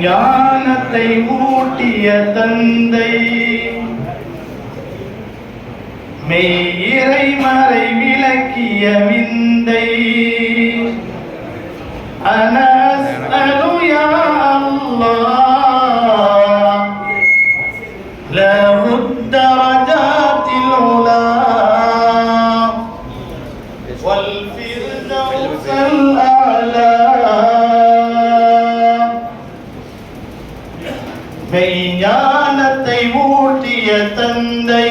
ஞானத்தை ஊட்டிய தந்தை. மெய்யிறை மறை விளக்கிய விந்தை. அனஸ்தலுயா அல்லாஹ். லஹுத்தரஜா மெய்ஞானத்தை ஊட்டிய தந்தை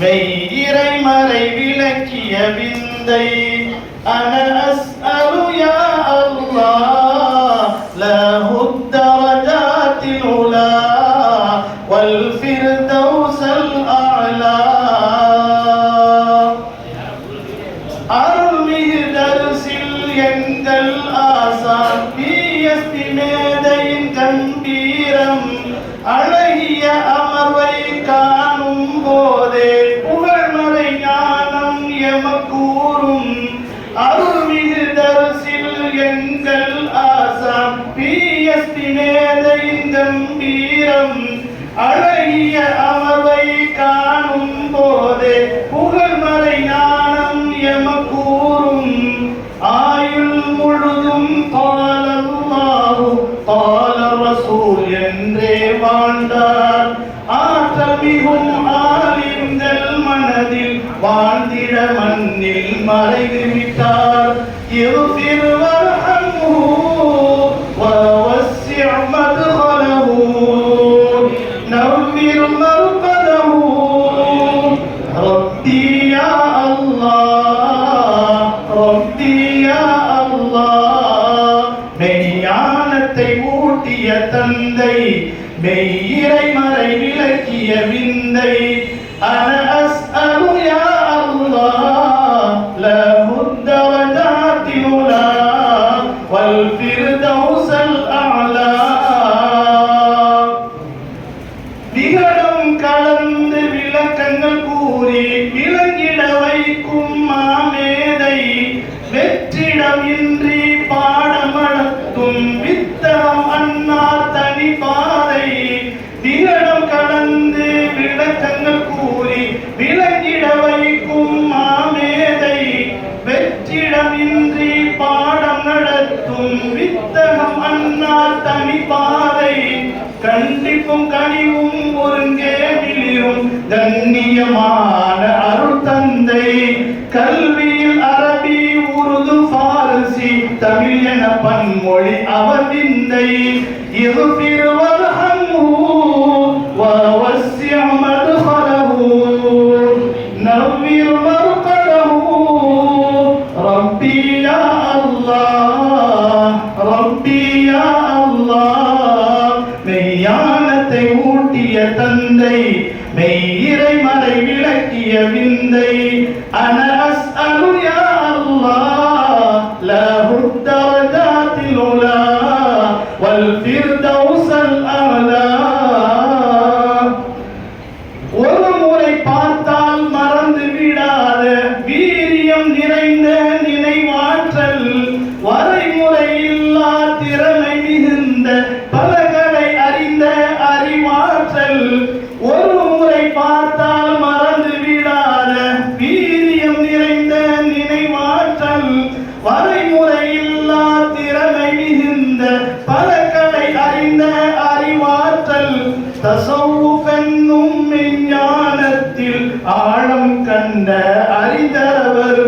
மெய்யிறை மறை விளக்கிய விந்தை. அனஸ் அருயா அல்லா லஹுத் தரஜாத்தில் உலா வல் ஃபிர்தௌசல் அலா அருள்மிகு தரிசில் எங்கள் ஆசான் பிஎஸ்டி மேல் கம்பீரம் அழகிய அமர்வை காணும் போதே புகழ்மலை ஞானம் எம கூறும். ஆயுள் முழுதும் பாலல்லாவும் பால ரசூல் என்றே வாழ்ந்தார். ஆற்றமிகும் ஆலிம்கள் மனதில் வாழ்ந்திட மண்ணில் மறைந்து இரு திருவர மறை விளக்கிய விந்தை அன அஸ்அலு யா அல்லாஹ் லஹுத்த வஜாத்தி உலா வல் ஃபிர்தௌஸல் அலா நிகழும் கலந்து பாடமளத்தும் வித்து கண்டிப்பும் கனிவும் ஒருங்கே விளிரும் கண்ணியமான அருள் தந்தை. கல்வியில் அரபி உருது பாரசி தமிழ் என பன்மொழி அவர் விந்தை. இது திருவர் أسأل يا الله தசவுகண்ணும் மெஞ்ஞானத்தில் ஆழம் கண்ட அறிந்தவர்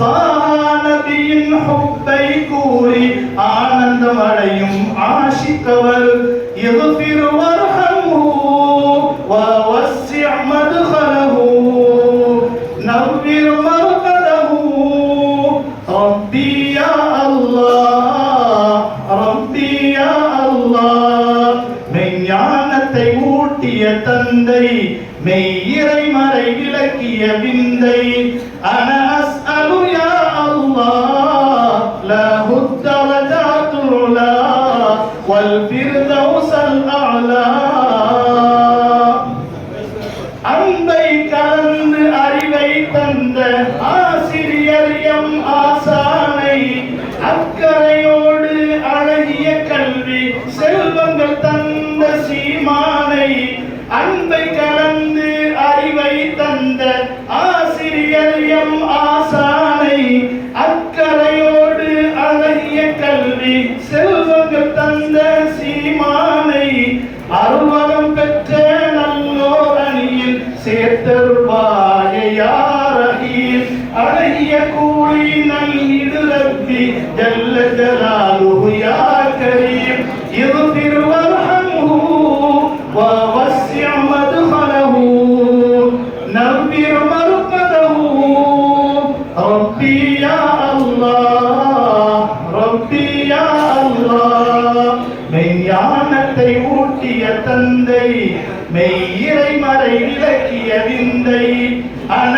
தானதியின் ஹுப்பை கூறி ஆனந்தம் அடையும் ஆசிக்கவர் எது திருவர் ஊட்டிய தந்தை மெய்யிறை மறை விளக்கிய விந்தை அனஸ் அலுயா அல்லா லஹுத்தவஜாத்துலா வல் ஃபிர்தௌஸ் அல் அலா. சேர்த்தருள்வாயே யாரகில் அழகிய கூலி நல்கிடு ரப்பி ஜல்ல ஜலாலுஹு யா கரீம் இர்திர் வர்ஹம்ஹு வ வஸ்ய மத்ஹலஹு நவ்விர் மர்கதஹு ரப்பி யா அல்லாஹ் ரப்பி யா அல்லாஹ் மெய்ஞானத்தை ஊட்டிய தந்தை மெய்யிரை மறை விந்தை அன